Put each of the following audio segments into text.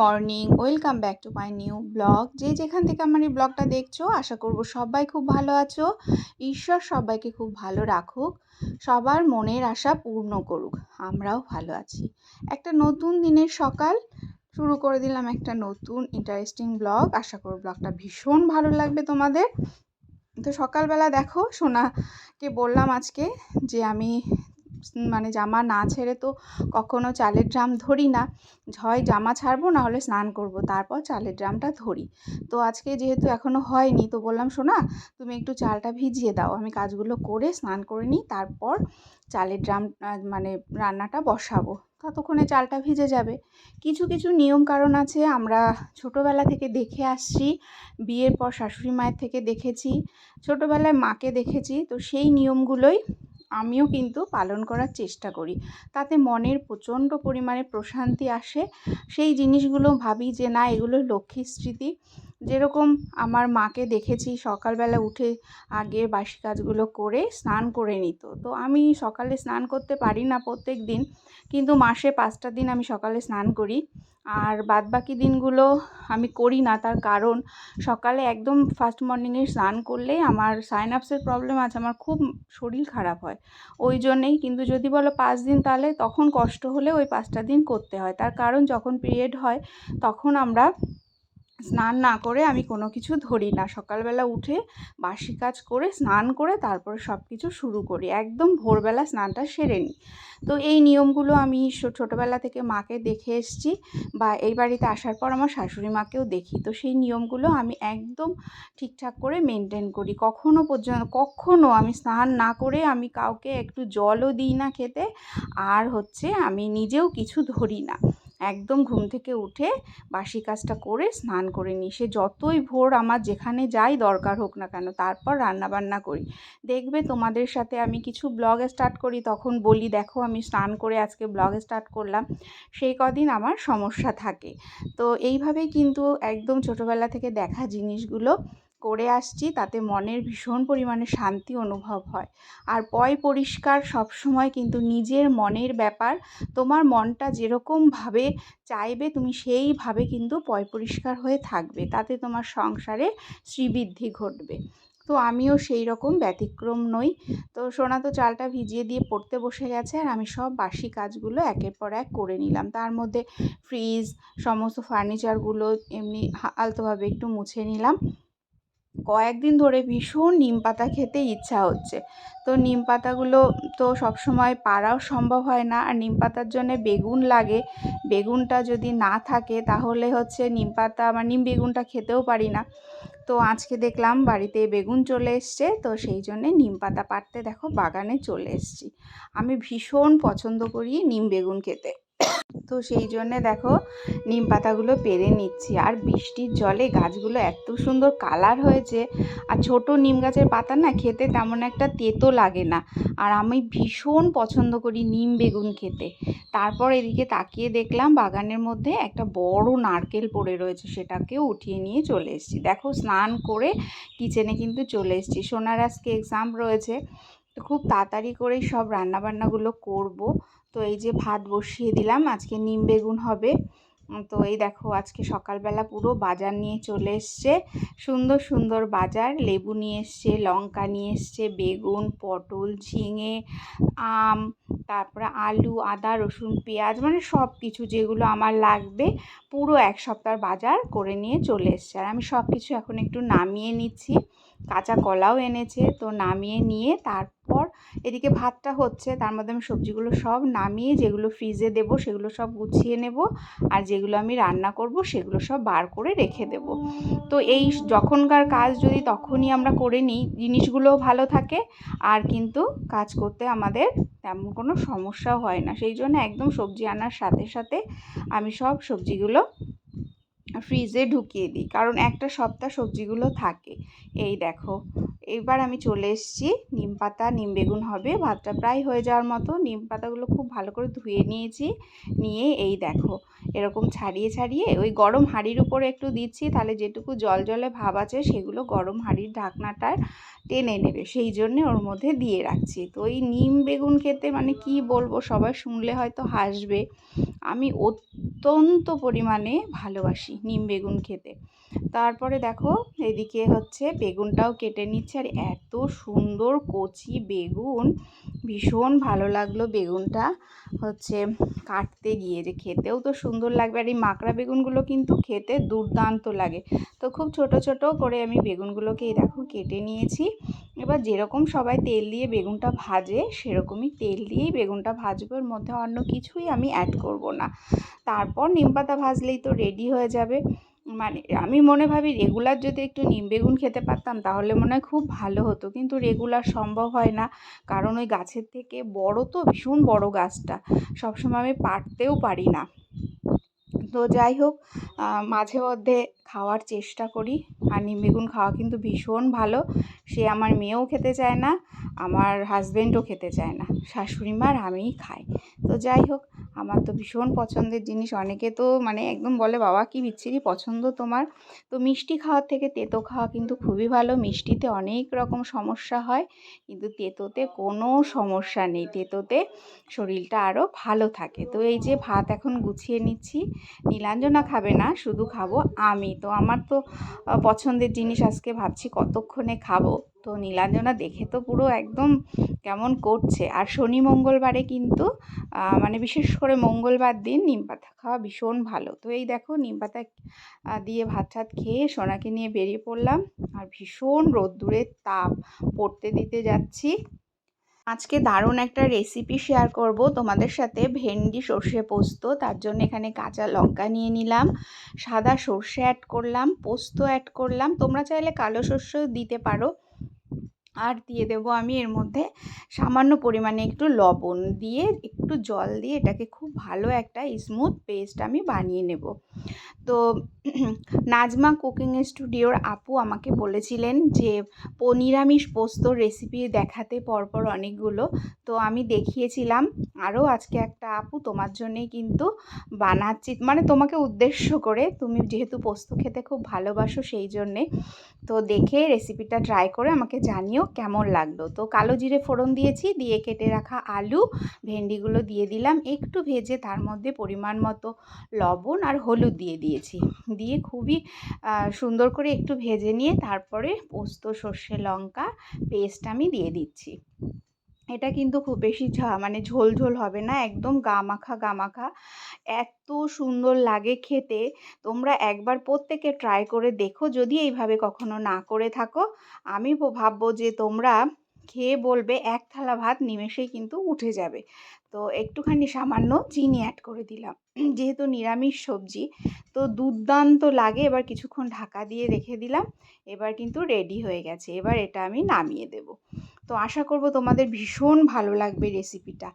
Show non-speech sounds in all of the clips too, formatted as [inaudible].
Morning welcome back to my new blog যে যেখান থেকে আমার এই ব্লগটা দেখছ, আশা করব সবাই খুব ভালো আছো। ঈশ্বর সবাইকে খুব ভালো রাখুক, সবার মনের আশা পূর্ণ করুক, আমরাও ভালো আছি। একটা নতুন দিনের সকাল, শুরু করে দিলাম একটা নতুন ইন্টারেস্টিং ব্লগ আশা করব ব্লগটা ভীষণ ভালো লাগবে তোমাদের। তো সকালবেলা দেখো, সোনাকে বললাম আজকে যে আমি মানে জামা না ছেড়ে তো কখনো চালের ড্রাম ধরি না। হয় জামা ছাড়বো, না হলে স্নান করব, তারপর চালের ড্রামটা ধরি। তো আজকে যেহেতু এখনও হয়নি, তো বললাম শোনা তুমি একটু চালটা ভিজিয়ে দাও। আমি কাজগুলো করে স্নান করে নিই, তারপর চালের ড্রাম মানে রান্নাটা বসাবো। ততক্ষণে চালটা ভিজে যাবে। কিছু কিছু নিয়ম কারণ আছে, আমরা ছোটোবেলা থেকে দেখে আসছি, বিয়ের পর শাশুড়ি মায়ের থেকে দেখেছি, ছোটোবেলায় মাকে দেখেছি, তো সেই নিয়মগুলোই আমিও কিন্তু পালন করার চেষ্টা করি। তাতে মনের প্রচণ্ড পরিমাণে প্রশান্তি আসে। সেই জিনিসগুলো ভাবি যে, না, এগুলো লক্ষ্মীর স্মৃতি। যেরকম আমার মাকে দেখেছি সকালবেলা উঠে আগে বাসি কাজগুলো করে স্নান করে নিত। তো আমি সকালে স্নান করতে পারি না প্রত্যেক দিন, কিন্তু মাসে পাঁচটা দিন আমি সকালে স্নান করি। আর বাদবাকি দিনগুলো আমি করি না, তার কারণ সকালে একদম ফার্স্ট মর্নিংয়ে স্নান করলেই আমার সাইনাপসের প্রবলেম আছে, আমার খুব শরীর খারাপ হয়। ওই জন্যেই কিন্তু যদি বলো পাঁচ দিন তাহলে তখন কষ্ট হলে ওই পাঁচটা দিন করতে হয়। তার কারণ যখন পিরিয়ড হয় তখন আমরা স্নান না করে আমি কোনো কিছু ধরি না। সকালবেলা উঠে বাসি কাজ করে স্নান করে তারপরে সব কিছু শুরু করি। একদম ভোরবেলা স্নানটা সেরে নিই। তো এই নিয়মগুলো আমি ছোটোবেলা থেকে মাকে দেখে এসছি বা এই বাড়িতে আসার পর আমার শাশুড়ি মাকেও দেখি। তো সেই নিয়মগুলো আমি একদম ঠিকঠাক করে মেনটেন করি। কখনো পর্যন্ত, কখনো আমি স্নান না করে আমি কাউকে একটু জলও দিই না খেতে। আর হচ্ছে আমি নিজেও কিছু ধরি না। একদম ঘুম থেকে উঠে বাসি কাজটা করে স্নান করে নিই। সে যতই ভোর আমার যেখানে যাই দরকার হোক না কেন, তারপর রান্নাবান্না করি। দেখবে তোমাদের সাথে আমি কিছু ব্লগ স্টার্ট করি, তখন বলি, দেখো, আমি স্নান করে আজকে ব্লগ স্টার্ট করলাম। সেই কদিন আমার সমস্যা থাকে। তো এইভাবেই কিন্তু একদম ছোটোবেলা থেকে দেখা জিনিসগুলো করে আসছি, তাতে মনের ভীষণ পরিমাণে শান্তি অনুভব হয়। আর পয় পরিষ্কার সবসময় কিন্তু নিজের মনের ব্যাপার, তোমার মনটা যেরকমভাবে চাইবে, তুমি সেইভাবে কিন্তু পয় পরিষ্কার হয়ে থাকবে। তাতে তোমার সংসারে শ্রীবৃদ্ধি ঘটবে। তো আমিও সেই রকম ব্যতিক্রম নই। তো সোনা তো চালটা ভিজিয়ে দিয়ে পড়তে বসে গেছে, আর আমি সব বাসি কাজগুলো একের পর এক করে নিলাম। তার মধ্যে ফ্রিজ, সমস্ত ফার্নিচারগুলো এমনি আলতোভাবে একটু মুছে নিলাম। কয়েকদিন ধরে ভীষণ নিম পাতা খেতে ইচ্ছা হচ্ছে। তো নিম পাতাগুলো তো সবসময় পাড়াও সম্ভব হয় না। আর নিম পাতার জন্যে বেগুন লাগে। বেগুনটা যদি না থাকে তাহলে হচ্ছে নিম পাতা, বা নিম বেগুনটা খেতেও পারি না। তো আজকে দেখলাম বাড়িতে বেগুন চলে এসছে। তো সেই জন্যে নিম পাতা পাড়তে দেখো বাগানে চলে এসছি। আমি ভীষণ পছন্দ করি নিম বেগুন খেতে। তো সেই জন্যে দেখো নিম পাতাগুলো পেরে নিচ্ছি। আর বৃষ্টির জলে গাছগুলো এত সুন্দর কালার হয়েছে। আর ছোট নিম গাছের পাতা না খেতে তেমন একটা তেতো লাগে না। আর আমি ভীষণ পছন্দ করি নিম বেগুন খেতে। তারপর এদিকে তাকিয়ে দেখলাম বাগানের মধ্যে একটা বড় নারকেল পড়ে রয়েছে, সেটাকেও উঠিয়ে নিয়ে চলে এসেছি। দেখো স্নান করে কিচেনে কিন্তু চলে এসেছি। সোনার আজকে এক্সাম রয়েছে। তো খুব তাড়াতাড়ি করেই সব রান্নাবান্নাগুলো করব। তো এই যে ভাত বসিয়ে দিলাম, আজকে নিম বেগুন হবে। তো এই দেখো আজকে সকালবেলা পুরো বাজার নিয়ে চলে এসছে। সুন্দর সুন্দর বাজার, লেবু নিয়ে এসছে, লঙ্কা নিয়ে এসছে, বেগুন, পটল, ঝিঙে, আম, তারপরে আলু, আদা, রসুন, পেঁয়াজ মানে সব কিছু যেগুলো আমার লাগবে, পুরো এক সপ্তাহ বাজার করে নিয়ে চলে এসছে। আর আমি সব কিছু এখন একটু নামিয়ে নিচ্ছি। কাঁচা কলাও এনেছে, তো নামিয়ে নিয়ে তারপর এদিকে ভাতটা হচ্ছে, তার মধ্যে আমি সবজিগুলো সব নামিয়ে যেগুলো ফ্রিজে দেব সেগুলো সব গুছিয়ে নেব আর যেগুলো আমি রান্না করব সেগুলো সব বার করে রেখে দেব। তো এই যখনকার কাজ যদি তখনই আমরা করে নিই, জিনিসগুলোও ভালো থাকে আর কিন্তু কাজ করতে আমাদের তেমন কোনো সমস্যাও হয় না। সেই জন্য একদম সবজি আনার সাথে সাথে আমি সব সবজিগুলো ফ্রিজে ঢুকিয়ে দিই। কারণ একটা সপ্তাহ সবজিগুলো থাকে। এই দেখো এবার আমি চলে এসেছি। নিম পাতা, নিম বেগুন হবে। ভাতটা প্রায় হয়ে যাওয়ার মতো। নিম পাতাগুলো খুব ভালো করে ধুয়ে নিয়েছি। নিয়ে এই দেখো, এরকম ছাড়িয়ে ছাড়িয়ে ওই গরম হাঁড়ির উপরে একটু দিচ্ছি। তাহলে যেটুকু জল, জলে ভাব আছে, সেগুলো গরম হাঁড়ির ঢাকনাটার টেনে নেবে। সেই জন্যে ওর মধ্যে দিয়ে রাখছি। তো ওই নিম বেগুন খেতে মানে কি বলব? সবাই শুনলে হয়তো হাসবে। আমি অত্যন্ত পরিমাণে ভালোবাসি নিম বেগুন খেতে। তারপরে দেখো, এদিকে হচ্ছে বেগুনটাও কেটে নিচ্ছে আর এত সুন্দর কচি বেগুন। ভীষণ ভালো লাগল বেগুনটা হচ্ছে কাটতে গিয়ে যে খেতেও তো সুন্দর লাগবে আর এই মাকড়া বেগুনগুলো কিন্তু খেতে দুর্দান্ত লাগে। তো খুব ছোট ছোট করে আমি বেগুনগুলোকে দেখো কেটে নিয়েছি। এবার যেরকম সবাই তেল দিয়ে বেগুনটা ভাজে, সেরকমই তেল দিয়েই বেগুনটা ভাজবো, এর মধ্যে অন্য কিছুই আমি অ্যাড করব না। তারপর নিমপাতা ভাজলেই তো রেডি হয়ে যাবে। মানে আমি মনে ভাবি রেগুলার যদি একটু নিম বেগুন খেতে পারতাম, তাহলে মনে হয় খুব ভালো হতো। কিন্তু রেগুলার সম্ভব হয় না। কারণ ওই গাছের থেকে বড় তো, ভীষণ বড় গাছটা। সবসময় আমি পারতেও পারি না। তো যাই হোক মাঝে মধ্যে খাওয়ার চেষ্টা করি। আর নিম বেগুন খাওয়া কিন্তু ভীষণ ভালো। সে আমার মেয়েও খেতে চায় না, আমার হাজব্যান্ডও খেতে চায় না। শাশুড়ি মার আমিই খাই। তো যাই হোক, আমার তো ভীষণ পছন্দের জিনিস। অনেকে তো মানে একদম বলে, বাবা, কি বিচ্ছিরি পছন্দ তোমার? তো মিষ্টি খাওয়ার থেকে তেতো খাওয়া কিন্তু খুবই ভালো। মিষ্টিতে অনেক রকম সমস্যা হয়, কিন্তু তেতোতে কোনো সমস্যা নেই। তেতোতে শরীরটা আরও ভালো থাকে। তো এই যে ভাত এখন গুছিয়ে নিচ্ছি। নীলাঞ্জনা খাবে না, শুধু খাব আমি। তো আমার তো পছন্দের জিনিস আজকে ভাবছি কতক্ষণে খাব। তো নীলাঞ্জনা দেখে তো পুরো একদম কেমন করছে। আর শনি মঙ্গলবারে কিন্তু মানে বিশেষ করে মঙ্গলবার দিন নিম পাতা খাওয়া ভীষণ ভালো। তো এই দেখো নিম পাতা দিয়ে ভাত টাত খেয়ে সোনাকে নিয়ে বেরিয়ে পড়লাম। আর ভীষণ রোদ্দুরের তাপ, পড়তে দিতে যাচ্ছি। আজকে দারুণ একটা রেসিপি শেয়ার করব। তোমাদের সাথে ভেন্ডি সর্ষে পোস্ত, তার জন্য এখানে কাঁচা লঙ্কা নিয়ে নিলাম, সাদা সর্ষে অ্যাড করলাম, পোস্ত অ্যাড করলাম। তোমরা চাইলে কালো সর্ষেও দিতে পারো। আর দিয়ে দেবো আমি এর মধ্যে সামান্য পরিমাণে একটু লবণ দিয়ে একটু জল দিয়ে এটাকে খুব ভালো একটা স্মুথ পেস্ট আমি বানিয়ে নেব। তো [clears throat] নাজমা কুকিং স্টুডিওর আপু আমাকে বলেছিলেন যে নিরামিষ পোস্তর রেসিপি দেখাতে পরপর অনেকগুলো। তো আমি দেখিয়েছিলাম আরও আজকে একটা আপু তোমার জন্যেই কিন্তু বানাচ্ছি মানে তোমাকে উদ্দেশ্য করে, তুমি যেহেতু পোস্ত খেতে খুব ভালোবাসো সেই জন্যে। তো দেখে রেসিপিটা ট্রাই করে আমাকে জানিও কেমন লাগল? তো কালো জিরে ফোড়ন দিয়েছি, দিয়ে কেটে রাখা আলু, ভেন্ডিগুলো দিয়ে দিলাম। একটু ভেজে তার মধ্যে পরিমাণ মতো লবণ আর হলুদ দিয়ে দিয়েছি। দিয়ে খুবই সুন্দর করে একটু ভেজে নিয়ে তারপরে পোস্ত, সর্ষে লঙ্কা, পেস্ট আমি দিয়ে দিচ্ছি। এটা কিন্তু খুব বেশি ঝা মানে ঝোল ঝোল হবে না, একদম গা মাখা গা মাখা এত সুন্দর লাগে খেতে। তোমরা একবার প্রত্যেকে ট্রাই করে দেখো, যদি এইভাবে কখনো না করে থাকো। আমি ভাববো যে তোমরা খেয়ে বলবে এক থালা ভাত নিমেষেই কিন্তু উঠে যাবে। তো একটুখানি সামান্য চিনি অ্যাড করে দিলাম। যেহেতু নিরামিষ সবজি, তো দুর্দান্ত লাগে। এবার কিছুক্ষণ ঢাকা দিয়ে রেখে দিলাম। এবার কিন্তু রেডি হয়ে গেছে। এবার এটা আমি নামিয়ে দেব। তো আশা করব তোমাদের ভীষণ ভালো লাগবে রেসিপিটা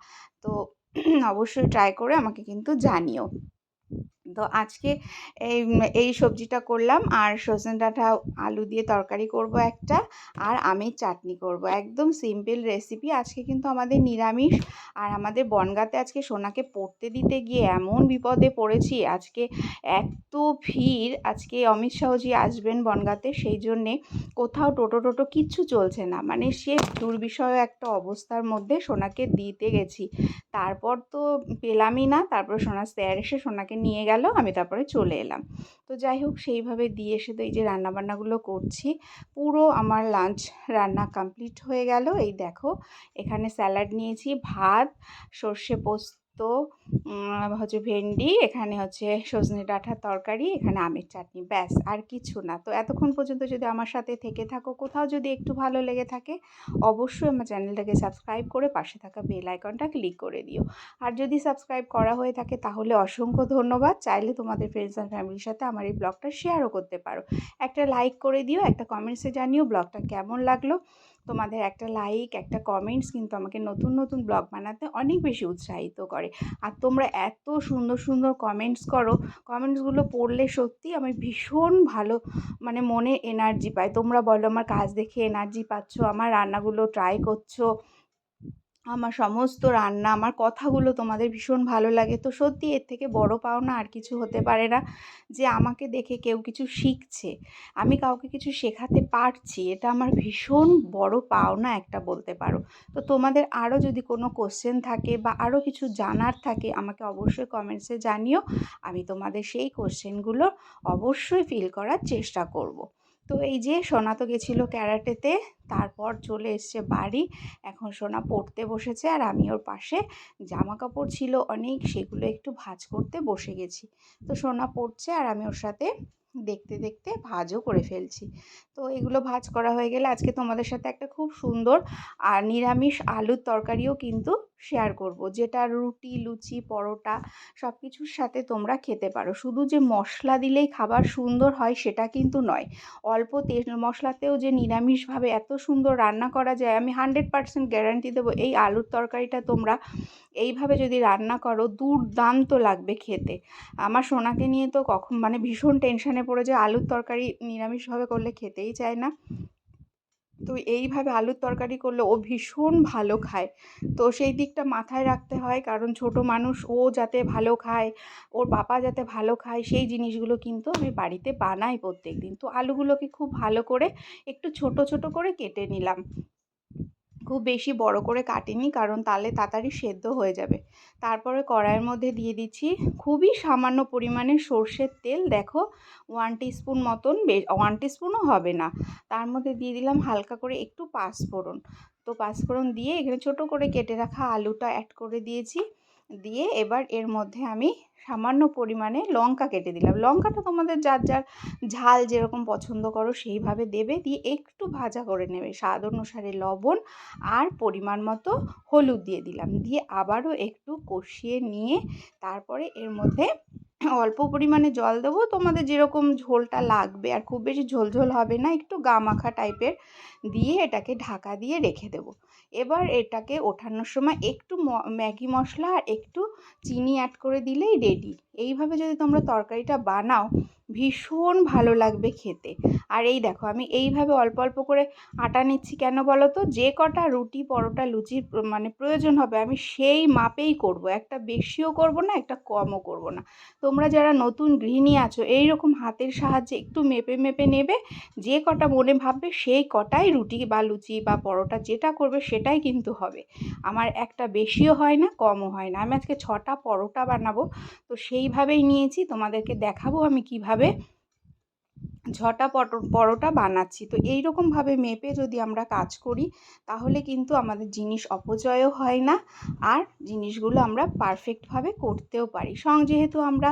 তো [clears throat] অবশ্যই ট্রাই করে আমাকে কিন্তু জানিও। তো আজকে এই এই সবজিটা করলাম আর সজনে ডাঁটা আলু দিয়ে তরকারি করব একটা আর আমের চাটনি করব। একদম সিম্পল রেসিপি আজকে কিন্তু আমাদের নিরামিষ আর আমাদের বনগাতে আজকে সোনাকে পড়তে দিতে গিয়ে এমন বিপদে পড়েছি। আজকে এত ভিড়, আজকে অমিত শাহজি আসবেন বনগাতে সেই জন্যে কোথাও টোটো টোটো কিচ্ছু চলছে না। মানে সে দুর্বিষয় একটা অবস্থার মধ্যে সোনাকে দিতে গেছি। তারপর তো পেলামই না, তারপর সোনা স্যার এসে সোনাকে নিয়ে গেল। আমি তারপরে চলে এলাম। তো যাই হোক সেইভাবে দিয়ে এসে তো এই যে রান্নাবান্নাগুলো করছি, পুরো আমার লাঞ্চ রান্না কমপ্লিট হয়ে গেল। এই দেখো, এখানে স্যালাড নিয়েছি, ভাত, সর্ষে পোস্ত হচ্ছে ভেন্ডি, এখানে হচ্ছে সজনে ডাঁটার তরকারি, এখানে আমের চাটনি, ব্যাস, আর কিছু না। তো এতক্ষণ পর্যন্ত যদি আমার সাথে থেকে থাকো, কোথাও যদি একটু ভালো লেগে থাকে, অবশ্যই আমার চ্যানেলটাকে সাবস্ক্রাইব করে পাশে থাকা বেল আইকনটা ক্লিক করে দিও। আর যদি সাবস্ক্রাইব করা হয়ে থাকে, তাহলে অসংখ্য ধন্যবাদ। চাইলে তোমাদের ফ্রেন্ডস অ্যান্ড ফ্যামিলির সাথে আমার এই ব্লগটা শেয়ারও করতে পারো। একটা লাইক করে দিও, একটা কমেন্টসে জানিও ব্লগটা কেমন লাগল। তোমাদের একটা লাইক একটা কমেন্টস কিন্তু আমাকে নতুন নতুন ব্লগ বানাতে অনেক বেশি উৎসাহিত করে। আর তোমরা এত সুন্দর সুন্দর কমেন্টস করো। কমেন্টসগুলো পড়লে সত্যি আমি ভীষণ ভালো মানে মনে এনার্জি পাই। তোমরা বলো, আমার কাজ দেখে এনার্জি পাচ্ছ? আমার রান্নাগুলো ট্রাই করছ? আমার সমস্ত রান্না, আমার কথাগুলো তোমাদের ভীষণ ভালো লাগে। তো সত্যি এর থেকে বড় পাওনা আর কিছু হতে পারে না যে আমাকে দেখে কেউ কিছু শিখছে। আমি কাউকে কিছু শেখাতে পারছি, এটা আমার ভীষণ বড় পাওনা একটা বলতে পারো। তো তোমাদের আরও যদি কোনো কোশ্চেন থাকে বা আরও কিছু জানার থাকে, আমাকে অবশ্যই কমেন্টসে জানিও। আমি তোমাদের সেই কোশ্চেনগুলো অবশ্যই ফিল করার চেষ্টা করব। তো এই যে সোনা তো গেছিল ক্যারাটেতে, তারপর চলে এসছে বাড়ি। এখন সোনা পড়তে বসেছে আর আমি ওর পাশে। জামা কাপড় ছিল অনেক, সেগুলো একটু ভাজ করতে বসে গেছি। তো সোনা পড়ছে আর আমি ওর সাথে দেখতে দেখতে ভাজও করে ফেলছি। তো এগুলো ভাজ করা হয়ে গেলে আজকে তোমাদের সাথে একটা খুব সুন্দর আর নিরামিষ আলুর তরকারিও কিন্তু শেয়ার করব। যেটা রুটি, লুচি, পরোটা সব কিছুর সাথে তোমরা খেতে পারো। শুধু যে মশলা দিলেই খাবার সুন্দর হয় সেটা কিন্তু নয়। অল্প তেল, মশলাতেও যে নিরামিষভাবে এত সুন্দর রান্না করা যায়, আমি হান্ড্রেড পারসেন্ট গ্যারান্টি দেবো, এই আলুর তরকারিটা তোমরা এইভাবে যদি রান্না করো, দুর্দান্ত লাগবে খেতে। আমার সোনাকে নিয়ে তো কখন মানে ভীষণ টেনশানে পড়ে যে আলুর তরকারি নিরামিষভাবে করলে খেতেই চায় না। তো এইভাবে আলুর তরকারি করলে ও ভীষণ ভালো খায়। তো সেই দিকটা মাথায় রাখতে হয়, কারণ ছোট মানুষ ও যাতে ভালো খায়, ওর বাবা যাতে ভালো খায়, সেই জিনিসগুলো কিন্তু আমি বাড়িতে বানাই প্রত্যেক দিন তো আলুগুলোকে খুব ভালো করে একটু ছোট ছোট করে কেটে নিলাম। খুব বেশি বড় করে কাটিনি, কারণ তাহলে তাড়াতাড়ি সেদ্ধ হয়ে যাবে। তারপরে কড়াইয়ের মধ্যে দিয়ে দিচ্ছি খুবই সামান্য পরিমাণে সর্ষের তেল। দেখো ওয়ান স্পুন মতন ওয়ান স্পুনও হবে না। তার মধ্যে দিয়ে দিলাম হালকা করে একটু পাঁচফোড়ন। তো পাঁচফোড়ন দিয়ে এখানে ছোট করে কেটে রাখা আলুটা অ্যাড করে দিয়েছি। দিয়ে এবার এর মধ্যে আমি সামান্য পরিমাণে লঙ্কা কেটে দিলাম। লঙ্কাটা তোমাদের যার যার ঝাল যেরকম পছন্দ করো সেইভাবে দেবে। দিয়ে একটু ভাজা করে নেবে। স্বাদ অনুসারে লবণ আর পরিমাণ মতো হলুদ দিয়ে দিলাম। দিয়ে আবারও একটু কষিয়ে নিয়ে তারপরে এর মধ্যে অল্প পরিমাণে জল দেবো। তোমাদের যেরকম ঝোলটা লাগবে আর খুব বেশি ঝোল ঝোল হবে না, একটু গা মাখা টাইপের দিয়ে এটাকে ঢাকা দিয়ে রেখে দেবো। এবার এটাকে ওঠানোর সময় একটু ম্যাগি মশলা আর একটু চিনি অ্যাড করে দিলেই রেডি এইভাবে যদি তোমরা তরকারিটা বানাও ভীষণ ভালো লাগবে খেতে। আর এই দেখো, আমি এইভাবে অল্প অল্প করে আটা নিচ্ছি কেন বলো তো? যে কটা রুটি, পরোটা, লুচির মানে প্রয়োজন হবে, আমি সেই মাপেই করব। একটা বেশিও করব না, একটা কমও করব না। তোমরা যারা নতুন গৃহিণী আছো এই রকম হাতের সাহায্যে একটু মেপে মেপে নেবে, যে কটা মনে ভাববে সেই কটাই রুটি বা লুচি বা পরোটা যেটা করবে সেটাই কিন্তু হবে। আমার একটা বেশিও হয় না, কমও হয় না। আমি আজকে ছটা পরোটা বানাবো, তো সেইভাবেই নিয়েছি। তোমাদেরকে দেখাবো আমি কীভাবে হবে ঝটা পট, পরোটা বানাচ্ছি। তো এই রকমভাবে মেপে যদি আমরা কাজ করি, তাহলে কিন্তু আমাদের জিনিস অপচয়ও হয় না আর জিনিসগুলো আমরা পারফেক্টভাবে করতেও পারি। সং, যেহেতু আমরা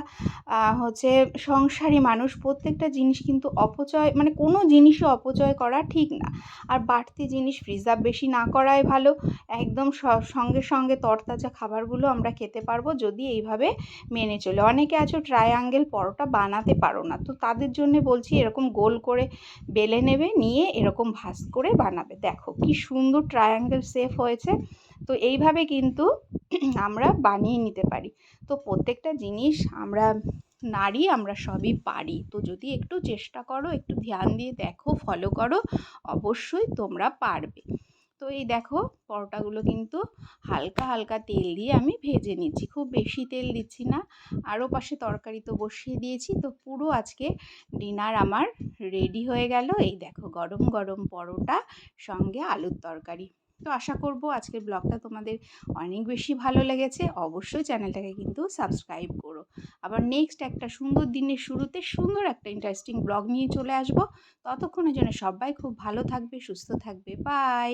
হচ্ছে সংসারী মানুষ, প্রত্যেকটা জিনিস কিন্তু অপচয় মানে কোনো জিনিসই অপচয় করা ঠিক না। আর বাড়তি জিনিস প্রিজার্ভ বেশি না করাই ভালো। একদম সঙ্গে সঙ্গে তরতাজা খাবারগুলো আমরা খেতে পারব যদি এইভাবে মেনে চলে। অনেকে আছো ট্রায়াঙ্গেল পরোটা বানাতে পারো না। তো তাদের জন্যে বলছি এরকম গোল করে বেলে নেবে, নিয়ে এরকম ভাস করে বানাবে। দেখো কি সুন্দর ট্রায়াঙ্গেল শেপ হয়েছে। তো এইভাবে কিন্তু [clears throat] আমরা বানিয়ে নিতে পারি। তো প্রত্যেকটা জিনিস আমরা, নারী আমরা সবই পারি। তো যদি একটু চেষ্টা করো, একটু ধ্যান দিয়ে দেখো ফলো করো, অবশ্যই তোমরা পারবে। তো এই দেখো পরোটাগুলো কিন্তু হালকা হালকা তেল দিয়ে আমি ভেজে নিচ্ছি। খুব বেশি তেল দিচ্ছি না। আরও পাশে তরকারি তো বসিয়ে দিয়েছি। তো পুরো আজকে ডিনার আমার রেডি হয়ে গেল। এই দেখো গরম গরম পরোটা, সঙ্গে আলুর তরকারি। তো আশা করব আজকের ব্লগটা তোমাদের অনেক বেশি ভালো লেগেছে। অবশ্যই চ্যানেলটাকে কিন্তু সাবস্ক্রাইব করো। আবার নেক্সট একটা সুন্দর দিনের শুরুতে সুন্দর একটা ইন্টারেস্টিং ব্লগ নিয়ে চলে আসব। ততক্ষণের জন্য সবাই খুব ভালো থাকবে, সুস্থ থাকবে। বাই